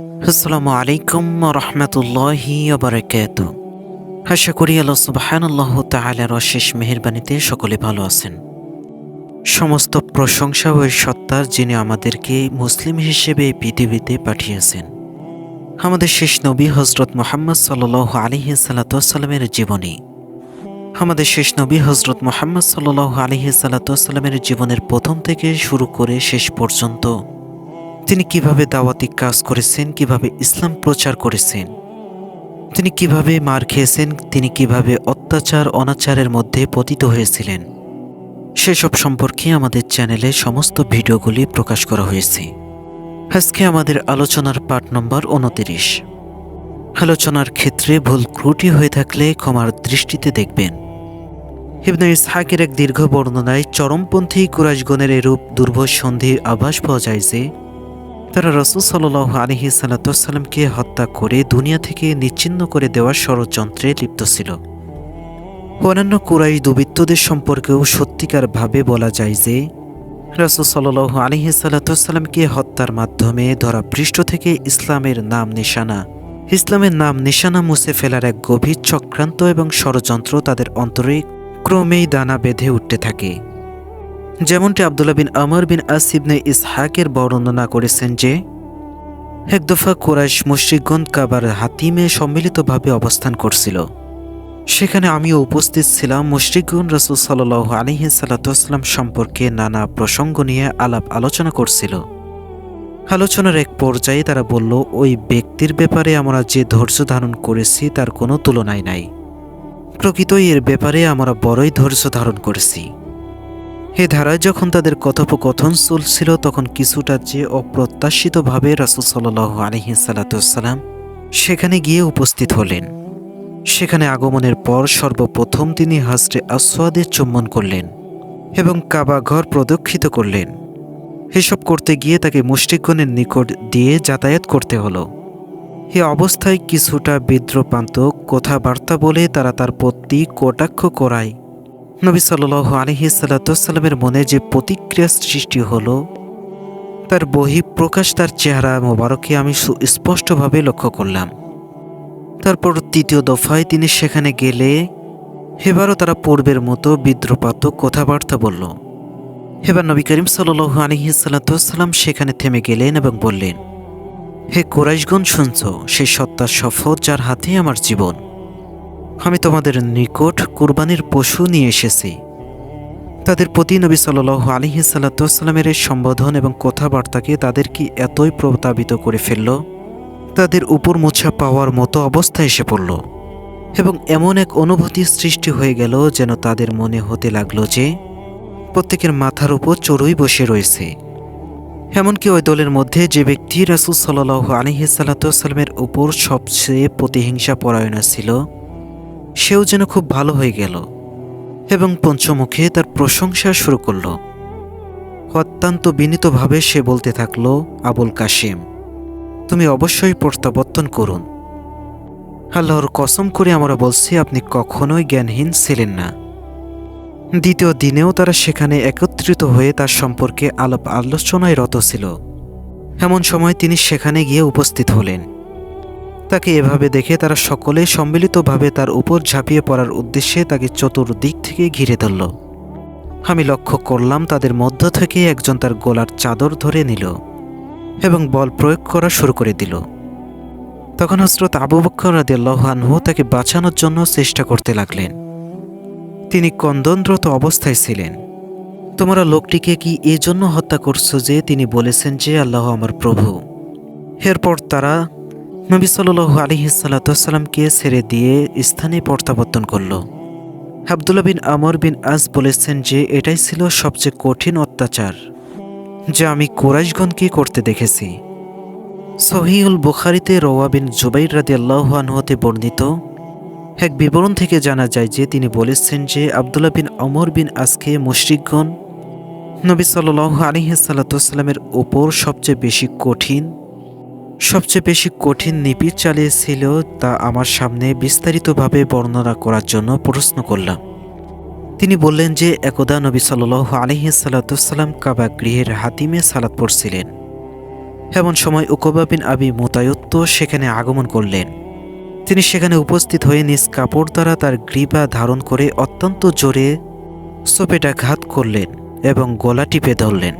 আসসালামু আলাইকুম রহমতুল্লাহি আশা করি আল্লাহ অশেষ মেহরবানিতে সকলে ভালো আছেন। সমস্ত প্রশংসা ওই সত্তার যিনি আমাদেরকে মুসলিম হিসেবে পৃথিবীতে পাঠিয়েছেন। আমাদের শেষ নবী হজরত মোহাম্মদ সাল আলিহি সাল্লাতামের জীবনী। আমাদের শেষ নবী হজরত মোহাম্মদ সাল আলিহি সাল্লাতামের জীবনের প্রথম থেকে শুরু করে শেষ পর্যন্ত তিনি কীভাবে দাওয়াতি কাজ করেছেন, কীভাবে ইসলাম প্রচার করেছেন, তিনি কীভাবে মার খেয়েছেন, তিনি কীভাবে অত্যাচার, অনাচারের মধ্যে পতিত হয়েছিলেন, সেসব সম্পর্কে আমাদের চ্যানেলে সমস্ত ভিডিওগুলি প্রকাশ করা হয়েছে। আজকে আমাদের আলোচনার পাঠ নম্বর উনতিরিশ। আলোচনার ক্ষেত্রে ভুল ত্রুটি হয়ে থাকলে ক্ষমার দৃষ্টিতে দেখবেন। ইবনে ইসহাকের এক দীর্ঘ বর্ণনায় চরমপন্থী কুরাইশগণের এরূপ দুর্ভোগ সন্ধির আভাস পাওয়া যায় যে তারা রসুল সাল আলহি সাল্লাতামকে হত্যা করে দুনিয়া থেকে নিচ্ছিন্ন করে দেওয়ার ষড়যন্ত্রে লিপ্ত ছিল। অন্যান্য কুরাই দুবিত্তদের সম্পর্কেও সত্যিকারভাবে বলা যায় যে, রসুল সাল আলহি সাল্লাতামকে হত্যার মাধ্যমে ধরা পৃষ্ঠ থেকে ইসলামের নাম নিশানা, ইসলামের নাম নিশানা মুছে ফেলার এক গভীর চক্রান্ত এবং ষড়যন্ত্র তাদের অন্তরে ক্রমেই দানা বেঁধে উঠতে থাকে। যেমনটি আবদুল্লাহ বিন আমর বিন আসিবনে ইসহাকের বর্ণনা করেছেন যে, এক দফা কোরাইশ মুশ্রিকগণ কাবার হাতিমে সম্মিলিতভাবে অবস্থান করছিল। সেখানে আমিও উপস্থিত ছিলাম মুশ্রিকগণ রসুল সাল আলিহি সাল্লাতাম সম্পর্কে নানা প্রসঙ্গ নিয়ে আলাপ আলোচনা করছিল। আলোচনার এক পর্যায়ে তারা বলল, ওই ব্যক্তির ব্যাপারে আমরা যে ধৈর্য ধারণ করেছি তার কোনো তুলনায় নাই। প্রকৃতই এর ব্যাপারে আমরা বড়ই ধৈর্য ধারণ করেছি। এ ধারায় যখন তাদের কথোপকথন চলছিল, তখন কিছুটা যে অপ্রত্যাশিতভাবে রাসুল সাল আলহি সাল্লাতাম সেখানে গিয়ে উপস্থিত হলেন। সেখানে আগমনের পর সর্বপ্রথম তিনি হাসরে আসওয়াদের চুম্বন করলেন এবং কাবা ঘর প্রদক্ষিত করলেন। এসব করতে গিয়ে তাকে মুষ্টিকগণের নিকট দিয়ে যাতায়াত করতে হলো। এ অবস্থায় কিছুটা বিদ্রোপান্ত কথাবার্তা বলে তারা তার প্রতি কটাক্ষ করায়। নবী সাল আলহি সাল্লাতামের মনে যে প্রতিক্রিয়া সৃষ্টি হলো, তার বহিঃপ্রকাশ, তার চেহারা মোবারকে আমি সুস্পষ্টভাবে লক্ষ্য করলাম। তারপর তৃতীয় দফায় তিনি সেখানে গেলে এবারও তারা পূর্বের মতো বিদ্রোপাত কথাবার্তা বলল। এবার নবী করিম সাল আলহি সাল্লাতাম সেখানে থেমে গেলেন এবং বললেন, হে কোরাইশগণ শুনছ সেই সত্তার সফর যার হাতে আমার জীবন। আমি তোমাদের নিকট কুরবানির পশু নিয়ে এসেছি। তাদের প্রতি নবী সাল আলিহি সাল্লাতামের সম্বোধন এবং কথাবার্তাকে তাদের কি এতই প্রতাবিত করে ফেলল? তাদের উপর মোছা পাওয়ার মতো অবস্থা এসে পড়ল এবং এমন এক অনুভূতি সৃষ্টি হয়ে গেল যেন তাদের মনে হতে লাগল যে, প্রত্যেকের মাথার উপর চড়ুই বসে রয়েছে। এমনকি ওই দলের মধ্যে যে ব্যক্তি রাসুল সাল আলিহি সাল্লাতামের উপর সবচেয়ে প্রতিহিংসা পরায়ণা ছিল সেও যেন খুব ভালো হয়ে গেল এবং পঞ্চমুখে তার প্রশংসা শুরু করল। অত্যন্ত বিনীতভাবে সে বলতে থাকল, আবুল কাশিম, তুমি অবশ্যই প্রত্যাবর্তন করুন। আল্লাহর কসম করে আমরা বলছি, আপনি কখনোই জ্ঞানহীন ছিলেন না। দ্বিতীয় দিনেও তারা সেখানে একত্রিত হয়ে তার সম্পর্কে আলাপ আলোচনায় রত ছিল। এমন সময় তিনি সেখানে গিয়ে উপস্থিত হলেন। তাকে এভাবে দেখে তারা সকলে সম্মিলিতভাবে তার উপর ঝাঁপিয়ে পড়ার উদ্দেশ্যে তাকে চতুর্দিক থেকে ঘিরে ধরল। আমি লক্ষ্য করলাম তাদের মধ্য থেকে একজন তার গোলার চাদর ধরে নিল এবং বল প্রয়োগ করা শুরু করে দিল। তখন হজরত আবু বক্কর রাদিয়াল্লাহু তাকে বাঁচানোর জন্য চেষ্টা করতে লাগলেন। তিনি কন্দনরত অবস্থায় ছিলেন। তোমরা লোকটিকে কি এজন্য হত্যা করছ যে তিনি বলেছেন যে আল্লাহ আমার প্রভু? এরপর তারা নবী সাল আলহি সাল্লাতামকে ছেড়ে দিয়ে স্থানে প্রত্যাবর্তন করল? আবদুল্লা বিন আমর বিন আজ বলেছেন যে, এটাই ছিল সবচেয়ে কঠিন অত্যাচার, যা আমি কোরাইশগণকে করতে দেখেছি। সহিউল বুখারিতে রওয়া বিন জুবাইর রাদি আল্লাহানহতে বর্ণিত এক বিবরণ থেকে জানা যায় যে, তিনি বলেছেন যে আবদুল্লা বিন অমর বিন আজকে মুশরিকগণ নবী সাল আলিহি সাল্লাতামের ওপর সবচেয়ে বেশি কঠিন সবচেয়ে বেশি কঠিন নিপিট চালিয়েছিল তা আমার সামনে বিস্তারিতভাবে বর্ণনা করার জন্য প্রশ্ন করলাম। তিনি বললেন যে, একদা নবী সাল আলহি সাল্লাতাম কাবা গৃহের হাতিমে সালাত পড়ছিলেন। এমন সময় উকবা বিন আবি মোতায়ত্ত সেখানে আগমন করলেন। তিনি সেখানে উপস্থিত হয়ে নিজ কাপড় দ্বারা তার গ্রীবা ধারণ করে অত্যন্ত জোরে সোপেটা ঘাত করলেন এবং গলা টিপে ধরলেন।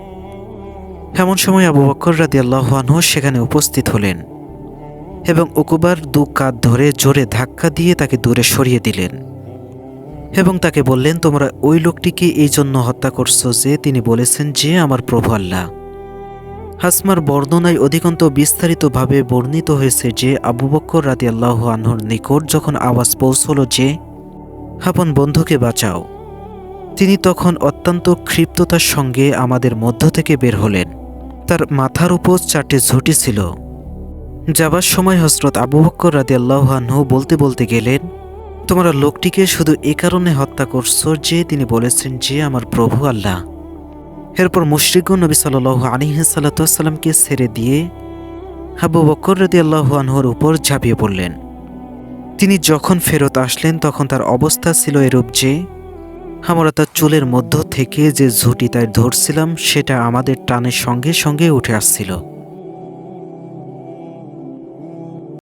এমন সময় আবু বক্কর রাদি আল্লাহানহ সেখানে উপস্থিত হলেন এবং উকুবার দু কাঁধ ধরে জোরে ধাক্কা দিয়ে তাকে দূরে সরিয়ে দিলেন এবং তাকে বললেন, তোমরা ওই লোকটিকে এই জন্য হত্যা করছ যে তিনি বলেছেন যে আমার প্রভু আল্লাহ। হাসমার বর্ণনায় অধিকন্ত বিস্তারিতভাবে বর্ণিত হয়েছে যে আবু বক্কর রাদি আল্লাহ আনহর নিকট যখন আওয়াজ পৌঁছল যে, আপন বন্ধুকে বাঁচাও। তিনি তখন অত্যন্ত ক্ষিপ্ততার সঙ্গে আমাদের মধ্য থেকে বের হলেন। তার মাথার উপর চারটে ঝুঁটি ছিল। যাবার সময় হজরত আবু বক্কর রাদি আল্লাহানহু বলতে বলতে গেলেন, তোমরা লোকটিকে শুধু এ কারণে হত্যা করছ যে তিনি বলেছেন যে আমার প্রভু আল্লাহ। এরপর মুশরিকুন নবী সাল আলিহাসাল্লাতামকে ছেড়ে দিয়ে আবু বক্কর রাদি আল্লাহানহর উপর ঝাঁপিয়ে পড়লেন। তিনি যখন ফেরত আসলেন তখন তার অবস্থা ছিল এরূপ যে আমরা তার চুলের মধ্য থেকে যে ঝুঁটি তাই ধরছিলাম, সেটা আমাদের টানের সঙ্গে সঙ্গে উঠে আসছিল।